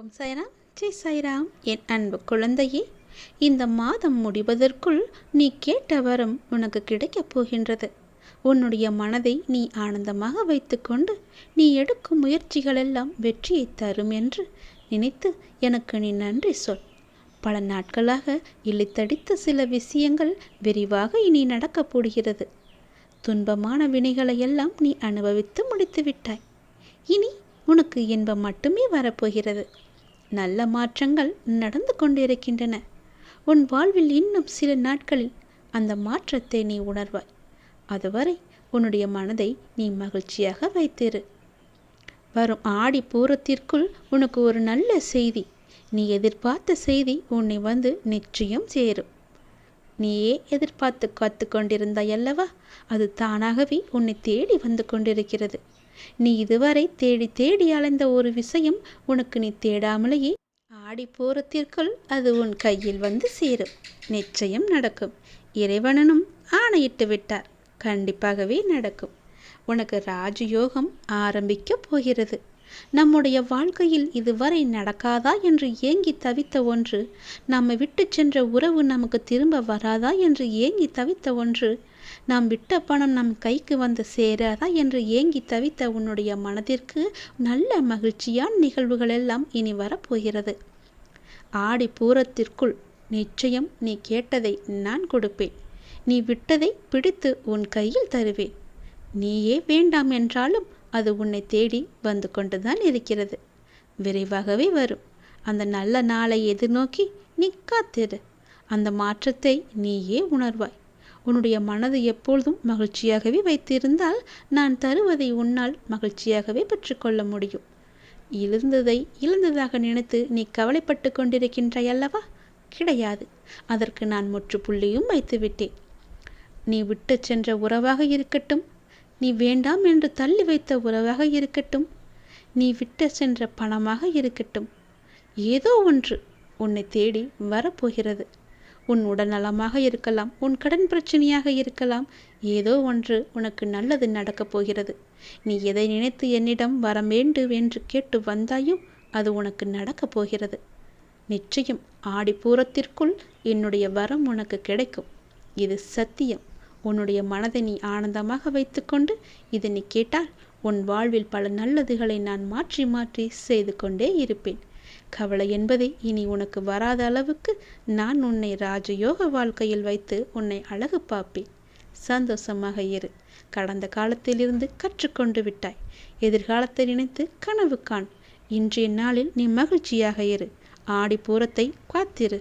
ஓம் சாய்ராம் ஜெய் சாய்ராம் என் அன்பு குழந்தையே இந்த மாதம் முடிவதற்குள் நீ கேட்ட வரம் உனக்கு கிடைக்கப் போகின்றது. உன்னுடைய மனதை நீ ஆனந்தமாக வைத்துக்கொண்டு நீ எடுக்கும் முயற்சிகளெல்லாம் வெற்றியை தரும் என்று நினைத்து எனக்கு நீ நன்றி சொல். பல நாட்களாக இழுத்தடித்த சில விஷயங்கள் விரிவாக இனி நடக்கப் போடுகிறது. துன்பமான வினைகளை எல்லாம் நீ அனுபவித்து முடித்து விட்டாய் இனி உனக்கு இன்பம் மட்டுமே வரப்போகிறது. நல்ல மாற்றங்கள் நடந்து கொண்டிருக்கின்றன. உன் வாழ்வில் இன்னும் சில நாட்களில் அந்த மாற்றத்தை நீ உணர்வாய். அதுவரை உன்னுடைய மனதை நீ மகிழ்ச்சியாக வைத்திரு. வரும் ஆடி பூரத்திற்குள் உனக்கு ஒரு நல்ல செய்தி நீ எதிர்பார்த்த செய்தி உன்னை வந்து நிச்சயம் சேரும். நீயே எதிர்பார்த்து காத்து கொண்டிருந்தாய் அல்லவா? அது தானாகவே உன்னை தேடி வந்து கொண்டிருக்கிறது. நீ இதுவரை தேடி தேடி அலைந்த ஒரு விஷயம் உனக்கு நீ தேடாமலேயே. ஆடி போறத்திற்குள் அது உன் கையில் வந்து சேரும். நிச்சயம் நடக்கும். இறைவனனும் ஆணையிட்டு விட்டார். கண்டிப்பாகவே நடக்கும். உனக்கு ராஜயோகம் ஆரம்பிக்க போகிறது. நம்முடைய வாழ்க்கையில் இதுவரை நடக்காதா என்று ஏங்கி தவித்த ஒன்று நாம் விட்டு சென்ற உறவு நமக்கு திரும்ப வராதா என்று ஏங்கி தவித்த ஒன்று நாம் விட்ட பணம் நம் கைக்கு வந்து சேராதா என்று ஏங்கி தவித்த உன்னுடைய மனதிற்கு நல்ல மகிழ்ச்சியான நிகழ்வுகள் எல்லாம் இனி வரப்போகிறது. ஆடி பூரத்திற்குள் நிச்சயம் நீ கேட்டதை நான் கொடுப்பேன். நீ விட்டதை பிடித்து உன் கையில் தருவேன். நீயே வேண்டாம் என்றாலும் அது உன்னை தேடி வந்து கொண்டுதான் இருக்கிறது. விரைவாகவே வரும். அந்த நல்ல நாளை எதிர்நோக்கி நீ காத்திரு. அந்த மாற்றத்தை நீயே உணர்வாய். உன்னுடைய மனது எப்பொழுதும் மகிழ்ச்சியாகவே வைத்திருந்தால் நான் தருவதை உன்னால் மகிழ்ச்சியாகவே பெற்றுக்கொள்ள முடியும். இருந்ததை இழந்ததாக நினைத்து நீ கவலைப்பட்டு கொண்டிருக்கின்றாய் அல்லவா? கிடையாது. அதற்கு நான் முற்றுப்புள்ளியும் வைத்துவிட்டேன். நீ விட்டு சென்ற உறவாக இருக்கட்டும் நீ வேண்டாம் என்று தள்ளி வைத்த உறவாக இருக்கட்டும். நீ விட்டு சென்ற பணமாக இருக்கட்டும். ஏதோ ஒன்று உன்னை தேடி வரப்போகிறது. உன் உடல்நலமாக இருக்கலாம் உன் கடன் பிரச்சனையாக இருக்கலாம். ஏதோ ஒன்று உனக்கு நல்லது நடக்கப் போகிறது. நீ எதை நினைத்து என்னிடம் வர வேண்டும் என்று கேட்டு வந்தாயோ அது உனக்கு நடக்கப் போகிறது. நிச்சயம் ஆடிப்பூரத்திற்குள் என்னுடைய வரம் உனக்கு கிடைக்கும். இது சத்தியம். உன்னுடைய மனதை நீ ஆனந்தமாக வைத்துக்கொண்டு இதை நீ கேட்டால் உன் வாழ்வில் பல நல்லதுகளை நான் மாற்றி மாற்றி செய்து கொண்டே இருப்பேன். கவலை என்பதை இனி உனக்கு வராத அளவுக்கு நான் உன்னை ராஜயோக வாழ்க்கையில் வைத்து உன்னை அழகு பார்ப்பேன். சந்தோஷமாக இரு. கடந்த காலத்திலிருந்து கற்றுக்கொண்டு விட்டாய். எதிர்காலத்தை நினைத்து கனவு காண். இன்றைய நாளில் நீ மகிழ்ச்சியாக இரு. ஆடி பூரத்தை காத்திரு.